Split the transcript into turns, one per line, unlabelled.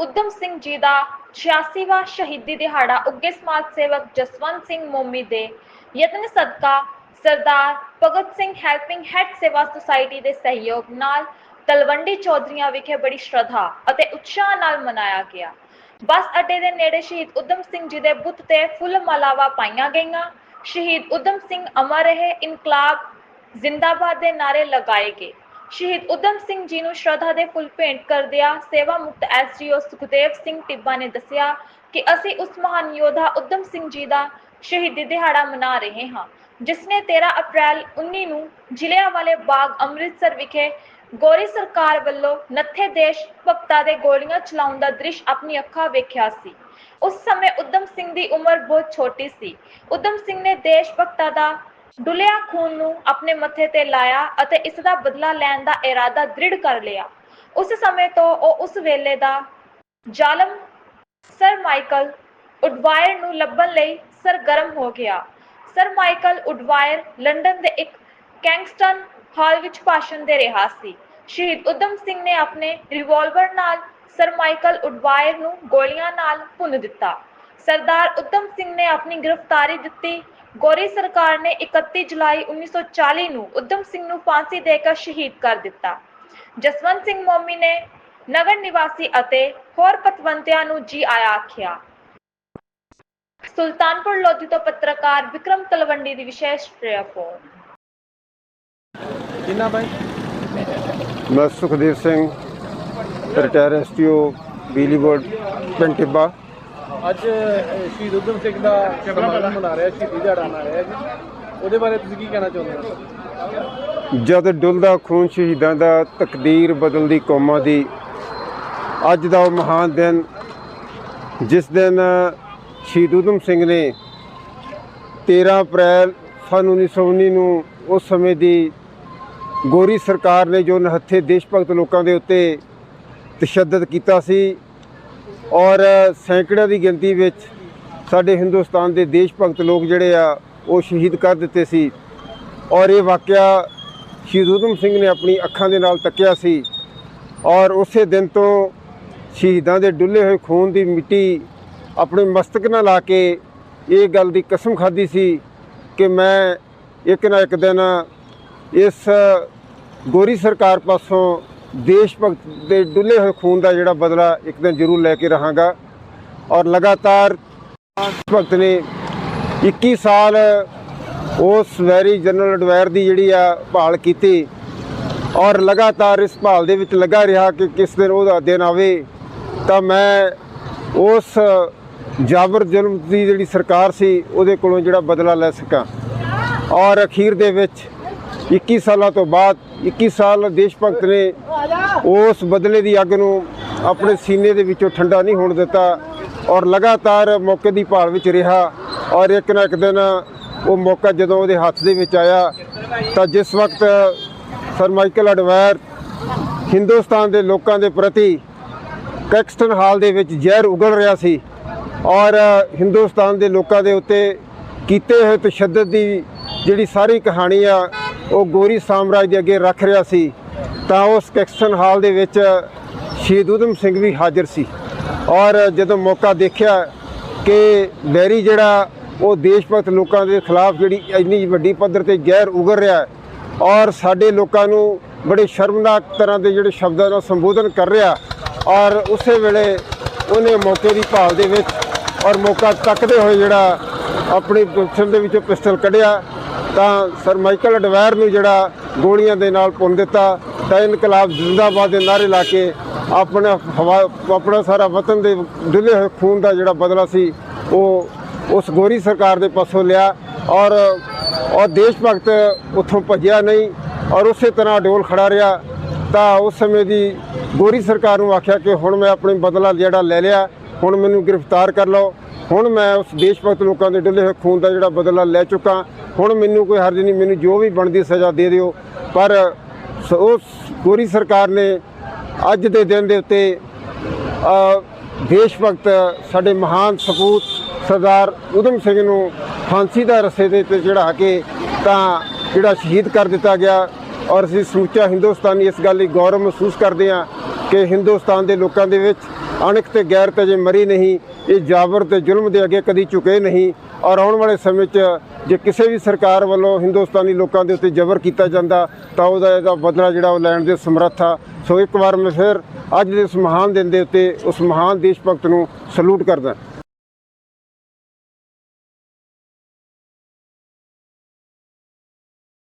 ਉਦਮ ਸਿੰਘ ਜੀ ਦਾ 86ਵਾਂ ਸ਼ਹੀਦੀ ਦਿਹਾੜਾ ਉੱਗੇ ਸਮਾਜ ਸੇਵਕ ਜਸਵੰਤ ਸਿੰਘ ਮੋਮੀ ਦੇ ਯਤਨ ਸਦਕਾ Sardar Bhagat Singh helping hand Seva society ਦੇ ਸਹਿਯੋਗ ਨਾਲ ਤਲਵੰਡੀ ਚੌਧਰੀਆਂ ਵਿਖੇ ਬੜੀ ਸ਼ਰਧਾ ਅਤੇ ਉਤਸ਼ਾਹ ਨਾਲ ਮਨਾਇਆ ਗਿਆ। ਬੱਸ ਅੱਡੇ ਦੇ ਨੇੜੇ ਸ਼ਹੀਦ ਉਦਮ ਸਿੰਘ ਜੀ ਦੇ ਬੁੱਤ ਤੇ ਫੁੱਲ ਮਾਲਾਵਾਂ ਪਾਈਆਂ ਗਈਆਂ। ਸ਼ਹੀਦ ਉਦਮ ਸਿੰਘ ਅਮਰ ਰਹੇ ਇਨਕਲਾਬ ਜ਼ਿੰਦਾਬਾਦ ਦੇ ਨਾਰੇ ਲਗਾਏ ਗਏ। ਸ਼ਹੀਦ ਉਦਮ ਸਿੰਘ ਜੀ ਨੂੰ ਸ਼ਰਧਾ ਦੇ ਫੁੱਲ ਭੇਂਟ ਕਰਦਿਆਂ ਸੇਵਾ ਮੁਕਤ ਐਸਡੀਓ ਸੁਖਦੇਵ ਸਿੰਘ ਟਿੱਬਾ ਨੇ ਦੱਸਿਆ ਕਿ ਅਸੀਂ ਉਸ ਮਹਾਨ ਯੋਧਾ ਉਦਮ ਸਿੰਘ ਜੀ ਦਾ ਸ਼ਹੀਦੀ ਦਿਹਾੜਾ ਮਨਾ ਰਹੇ ਹਾਂ, ਜਿਸ ਨੇ 13 ਅਪ੍ਰੈਲ 19 ਨੂੰ ਜ਼ਿਲ੍ਹਿਆਂ ਵਾਲੇ ਬਾਗ ਅੰਮ੍ਰਿਤਸਰ ਵਿਖੇ ਗੋਰੀ ਸਰਕਾਰ ਵੱਲੋਂ ਨੱਥੇ ਦੇਸ਼ ਭਗਤਾਂ ਦੇ ਗੋਲੀਆਂ ਚਲਾਉਣ ਦਾ ਦ੍ਰਿਸ਼ ਆਪਣੀ ਅੱਖਾਂ ਵੇਖਿਆ ਸੀ। ਉਸ ਸਮੇਂ ਉਦਮ ਸਿੰਘ ਦੀ ਉਮਰ ਬਹੁਤ ਛੋਟੀ ਸੀ। ਉਦਮ ਸਿੰਘ ਨੇ ਦੇਸ਼ ਭਗਤਾ ਦਾ ਡੁੱਲਿਆ ਖੂਨ ਨੂੰ ਆਪਣੇ ਮੱਥੇ ਤੇ ਲਾਇਆ ਅਤੇ ਇਸ ਦਾ ਬਦਲਾ ਲੈਣ ਦਾ ਇਰਾਦਾ ਦ੍ਰਿੜ ਕਰ ਲਿਆ। ਉਸ ਸਮੇਂ ਤੋਂ ਉਹ ਉਸ ਵੇਲੇ ਦਾ ਜ਼ਾਲਮ ਸਰ ਮਾਈਕਲ ਉਡਵਾਇਰ ਨੂੰ ਲੱਭਣ ਲਈ ਸਰਗਰਮ ਹੋ ਗਿਆ। ਸਰ ਮਾਈਕਲ ਉਡਵਾਇਰ ਲੰਡਨ ਦੇ ਇੱਕ ਕੈਂਗਸਟਨ ਹਾਲ ਵਿੱਚ ਭਾਸ਼ਣ ਦੇ ਰਿਹਾ ਸੀ। ਸ਼ਹੀਦ ਉਦਮ ਸਿੰਘ ਨੇ ਆਪਣੇ ਰਿਵਾਲਵਰ ਨਾਲ ਸਰ ਮਾਈਕਲ ਉਡਵਾਇਰ ਨੂੰ ਗੋਲੀਆਂ ਨਾਲ ਭੁੰਨ ਦਿੱਤਾ। ਸਰਦਾਰ ਉਦਮ ਸਿੰਘ ਨੇ ਆਪਣੀ ਗ੍ਰਿਫਤਾਰੀ ਦਿੱਤੀ ਗੋਰੀ ਸਰਕਾਰ ਨੇ 31 ਜੁਲਾਈ 1940 ਨੂੰ ਉਦਮ ਸਿੰਘ ਨੂੰ ਫਾਂਸੀ ਦੇ ਕੇ ਸ਼ਹੀਦ ਕਰ ਦਿੱਤਾ। ਜਸਵੰਤ ਸਿੰਘ ਮੋਮੀ ਨੇ ਨਗਰ ਨਿਵਾਸੀ ਅਤੇ ਹੋਰ ਪਤਵੰਤਿਆਂ ਨੂੰ ਜੀ ਆਇਆ ਆਖਿਆ। ਸੁਲਤਾਨਪੁਰ ਲੋਧੀ ਤੋਂ ਪੱਤਰਕਾਰ ਵਿਕਰਮ ਤਲਵੰਡੀ ਦੀ ਵਿਸ਼ੇਸ਼ ਰਿਪੋਰਟ।
ਕਿੰਨਾ ਬਾਈ?
ਮੈਂ ਸੁਖਦੇਵ ਸਿੰਘ ਰਿਟਾਇਰ ਐਸਟੀਓ ਬਿਜਲੀ ਬੋਰਡ ਪਿੰਡ ਟਿੱਬਾ।
ਅੱਜ ਸ਼ਹੀਦ ਉਦਮ ਸਿੰਘ ਦਾ ਸਮਾਗਮ ਮਨਾ ਰਿਹਾ ਸ਼ਹੀਦੀ ਦਿਹਾੜਾ ਮਨਾ ਰਿਹਾ ਜੀ। ਉਹਦੇ ਬਾਰੇ ਤੁਸੀਂ ਕੀ ਕਹਿਣਾ ਚਾਹੁੰਦੇ ਹੋ?
ਜਦ ਡੁੱਲਦਾ ਖੂਨ ਸ਼ਹੀਦਾਂ ਦਾ ਤਕਦੀਰ ਬਦਲਦੀ ਕੌਮਾਂ ਦੀ ਅੱਜ ਦਾ ਉਹ ਮਹਾਨ ਦਿਨ ਜਿਸ ਦਿਨ ਸ਼ਹੀਦ ਊਧਮ ਸਿੰਘ ਨੇ 13 ਅਪ੍ਰੈਲ ਸਨ 1919 ਨੂੰ ਉਸ ਸਮੇਂ ਦੀ ਗੋਰੀ ਸਰਕਾਰ ਨੇ ਜੋ ਨਹੱਥੇ ਦੇਸ਼ ਭਗਤ ਲੋਕਾਂ ਦੇ ਉੱਤੇ ਤਸ਼ੱਦਦ ਕੀਤਾ ਸੀ ਔਰ ਸੈਂਕੜਿਆਂ ਦੀ ਗਿਣਤੀ ਵਿੱਚ ਸਾਡੇ ਹਿੰਦੁਸਤਾਨ ਦੇ ਦੇਸ਼ ਭਗਤ ਲੋਕ ਜਿਹੜੇ ਆ, ਉਹ ਸ਼ਹੀਦ ਕਰ ਦਿੱਤੇ ਸੀ। ਔਰ ਇਹ ਵਾਕਿਆ ਸ਼ਹੀਦ ਊਧਮ ਸਿੰਘ ਨੇ ਆਪਣੀ ਅੱਖਾਂ ਦੇ ਨਾਲ ਤੱਕਿਆ ਸੀ। ਔਰ ਉਸੇ ਦਿਨ ਤੋਂ ਸ਼ਹੀਦਾਂ ਦੇ ਡੁੱਲੇ ਹੋਏ ਖੂਨ ਦੀ ਮਿੱਟੀ ਆਪਣੇ ਮਸਤਕ ਨਾਲ ਲਾ ਕੇ ਇਹ ਗੱਲ ਦੀ ਕਸਮ ਖਾਧੀ ਸੀ ਕਿ ਮੈਂ ਇੱਕ ਨਾ ਇੱਕ ਦਿਨ ਇਸ ਗੋਰੀ ਸਰਕਾਰ ਪਾਸੋਂ ਦੇਸ਼ ਭਗਤ ਦੇ ਡੁੱਲੇ ਹੋਏ ਖੂਨ ਦਾ ਜਿਹੜਾ ਬਦਲਾ ਇੱਕ ਦਿਨ ਜ਼ਰੂਰ ਲੈ ਕੇ ਰਹਾਂਗਾ। ਔਰ ਲਗਾਤਾਰ ਭਗਤ ਨੇ 21 ਸਾਲ ਉਸ ਵੈਰੀ ਜਨਰਲ ਅਡਵਾਇਰ ਦੀ ਜਿਹੜੀ ਆ ਭਾਲ ਕੀਤੀ ਔਰ ਲਗਾਤਾਰ ਇਸ ਭਾਲ ਦੇ ਵਿੱਚ ਲੱਗਾ ਰਿਹਾ ਕਿ ਕਿਸ ਦਿਨ ਉਹਦਾ ਦਿਨ ਆਵੇ, ਤਾਂ ਮੈਂ ਉਸ ਜਾਬਰ ਜ਼ੁਲਮ ਦੀ ਜਿਹੜੀ ਸਰਕਾਰ ਸੀ, ਉਹਦੇ ਕੋਲੋਂ ਜਿਹੜਾ ਬਦਲਾ ਲੈ ਸਕਾਂ। ਔਰ ਅਖੀਰ ਦੇ ਵਿੱਚ 21 ਸਾਲਾਂ ਤੋਂ ਬਾਅਦ 21 ਸਾਲ ਦੇਸ਼ ਭਗਤ ਨੇ ਉਸ ਬਦਲੇ ਦੀ ਅੱਗ ਨੂੰ ਆਪਣੇ ਸੀਨੇ ਦੇ ਵਿੱਚੋਂ ਠੰਡਾ ਨਹੀਂ ਹੋਣ ਦਿੱਤਾ ਔਰ ਲਗਾਤਾਰ ਮੌਕੇ ਦੀ ਭਾਲ ਵਿੱਚ ਰਿਹਾ ਔਰ ਇੱਕ ਨਾ ਇੱਕ ਦਿਨ ਉਹ ਮੌਕਾ ਜਦੋਂ ਉਹਦੇ ਹੱਥ ਦੇ ਵਿੱਚ ਆਇਆ ਤਾਂ ਜਿਸ ਵਕਤ ਸਰ ਮਾਈਕਲ ਅਡਵਾਇਰ ਹਿੰਦੁਸਤਾਨ ਦੇ ਲੋਕਾਂ ਦੇ ਪ੍ਰਤੀ ਕੈਕਸਟਨ ਹਾਲ ਦੇ ਵਿੱਚ ਜ਼ਹਿਰ ਉਗਲ ਰਿਹਾ ਸੀ ਔਰ ਹਿੰਦੁਸਤਾਨ ਦੇ ਲੋਕਾਂ ਦੇ ਉੱਤੇ ਕੀਤੇ ਹੋਏ ਤਸ਼ੱਦਦ ਦੀ ਜਿਹੜੀ ਸਾਰੀ ਕਹਾਣੀ ਆ ਉਹ ਗੋਰੀ ਸਾਮਰਾਜ ਦੇ ਅੱਗੇ ਰੱਖ ਰਿਹਾ ਸੀ, ਤਾਂ ਉਸ ਕੈਕਸਟਨ ਹਾਲ ਦੇ ਵਿੱਚ ਸ਼ਹੀਦ ਊਧਮ ਸਿੰਘ ਵੀ ਹਾਜ਼ਰ ਸੀ। ਔਰ ਜਦੋਂ ਮੌਕਾ ਦੇਖਿਆ ਕਿ ਬੈਰੀ ਜਿਹੜਾ ਉਹ ਦੇਸ਼ ਭਗਤ ਲੋਕਾਂ ਦੇ ਖਿਲਾਫ ਜਿਹੜੀ ਇੰਨੀ ਵੱਡੀ ਪੱਧਰ ਤੇ ਜ਼ਹਿਰ ਉਗਲ ਰਿਹਾ ਔਰ ਸਾਡੇ ਲੋਕਾਂ ਨੂੰ ਬੜੇ ਸ਼ਰਮਨਾਕ ਤਰ੍ਹਾਂ ਦੇ ਜਿਹੜੇ ਸ਼ਬਦਾਂ ਨਾਲ ਸੰਬੋਧਨ ਕਰ ਰਿਹਾ, ਔਰ ਉਸੇ ਵੇਲੇ ਉਹਨੇ ਮੌਕੇ ਦੀ ਭਾਲ ਦੇ ਵਿੱਚ ਔਰ ਮੌਕਾ ਤੱਕਦੇ ਹੋਏ ਜਿਹੜਾ ਆਪਣੀ ਪਿਸਟਲ ਦੇ ਵਿੱਚੋਂ ਪਿਸਟਲ ਕੱਢਿਆ ਤਾਂ ਸਰ ਮਾਈਕਲ ਅਡਵਾਇਰ ਨੂੰ ਜਿਹੜਾ ਗੋਲੀਆਂ ਦੇ ਨਾਲ ਪੁੰਨ ਦਿੱਤਾ, ਤਾਂ ਇਨਕਲਾਬ ਜ਼ਿੰਦਾਬਾਦ ਦੇ ਨਾਰੇ ਲਾ ਕੇ ਆਪਣਾ ਹਵਾ, ਆਪਣਾ ਸਾਰਾ ਵਤਨ ਦੇ ਡੁੱਲੇ ਹੋਏ ਖੂਨ ਦਾ ਜਿਹੜਾ ਬਦਲਾ ਸੀ, ਉਹ ਉਸ ਗੋਰੀ ਸਰਕਾਰ ਦੇ ਪਾਸੋਂ ਲਿਆ ਔਰ ਔਰ ਦੇਸ਼ ਭਗਤ ਉੱਥੋਂ ਭੱਜਿਆ ਨਹੀਂ ਔਰ ਉਸੇ ਤਰ੍ਹਾਂ ਡੋਲ ਖੜਾ ਰਿਹਾ, ਤਾਂ ਉਸ ਸਮੇਂ ਦੀ ਗੋਰੀ ਸਰਕਾਰ ਨੂੰ ਆਖਿਆ ਕਿ ਹੁਣ ਮੈਂ ਆਪਣੇ ਬਦਲਾ ਜਿਹੜਾ ਲੈ ਲਿਆ, ਹੁਣ ਮੈਨੂੰ ਗ੍ਰਿਫਤਾਰ ਕਰ ਲਓ। ਹੁਣ ਮੈਂ ਉਸ ਦੇਸ਼ ਭਗਤ ਲੋਕਾਂ ਦੇ ਡੁੱਲੇ ਹੋਏ ਖੂਨ ਦਾ ਜਿਹੜਾ ਬਦਲਾ ਲੈ ਚੁੱਕਾ, ਹੁਣ ਮੈਨੂੰ ਕੋਈ ਹਰਜ ਨਹੀਂ, ਮੈਨੂੰ ਜੋ ਵੀ ਬਣਦੀ ਸਜ਼ਾ ਦੇ ਦਿਓ। ਪਰ ਸ- ਉਸ ਗੋਰੀ ਸਰਕਾਰ ਨੇ ਅੱਜ ਦੇ ਦਿਨ ਦੇ ਉੱਤੇ ਦੇਸ਼ ਭਗਤ ਸਾਡੇ ਮਹਾਨ ਸਪੂਤ ਸਰਦਾਰ ਉਦਮ ਸਿੰਘ ਨੂੰ ਫਾਂਸੀ ਦਾ ਰਸੇ ਦੇ ਤੇ ਚੜਾ ਕੇ ਤਾਂ ਜਿਹੜਾ ਸ਼ਹੀਦ ਕਰ ਦਿੱਤਾ ਗਿਆ ਔਰ ਅਸੀਂ ਸਮੁੱਚਾ ਹਿੰਦੁਸਤਾਨੀ ਇਸ ਗੱਲ ਲਈ ਗੌਰਵ ਮਹਿਸੂਸ ਕਰਦੇ ਹਾਂ ਕਿ ਹਿੰਦੁਸਤਾਨ ਦੇ ਲੋਕਾਂ ਦੇ ਵਿੱਚ ਅਣਖ ਤੇ ਗੈਰ ਗੈਰਤ ਜੇ ਮਰੀ ਨਹੀਂ ਇਹ ਜਾਬਰ ਤੇ ਜ਼ੁਲਮ ਦੇ ਅੱਗੇ ਕਦੀ ਝੁਕੇ ਨਹੀਂ ਔਰ ਆਉਣ ਵਾਲੇ ਸਮੇਂ 'ਚ ਜੇ ਕਿਸੇ ਵੀ ਸਰਕਾਰ ਵੱਲੋਂ ਹਿੰਦੁਸਤਾਨੀ ਲੋਕਾਂ ਦੇ ਉੱਤੇ ਜ਼ਬਰ ਕੀਤਾ ਜਾਂਦਾ ਤਾਂ ਉਹਦਾ ਇਹਦਾ ਬਦਲਾ ਜਿਹੜਾ ਉਹ ਲੈਣ ਦੇ ਸਮਰੱਥ ਆ। ਸੋ ਇੱਕ ਵਾਰ ਮੈਂ ਫਿਰ ਅੱਜ ਦੇ ਇਸ ਮਹਾਨ ਦਿਨ ਦੇ ਉੱਤੇ ਉਸ ਮਹਾਨ ਦੇਸ਼ ਭਗਤ ਨੂੰ ਸਲੂਟ ਕਰਦਾ।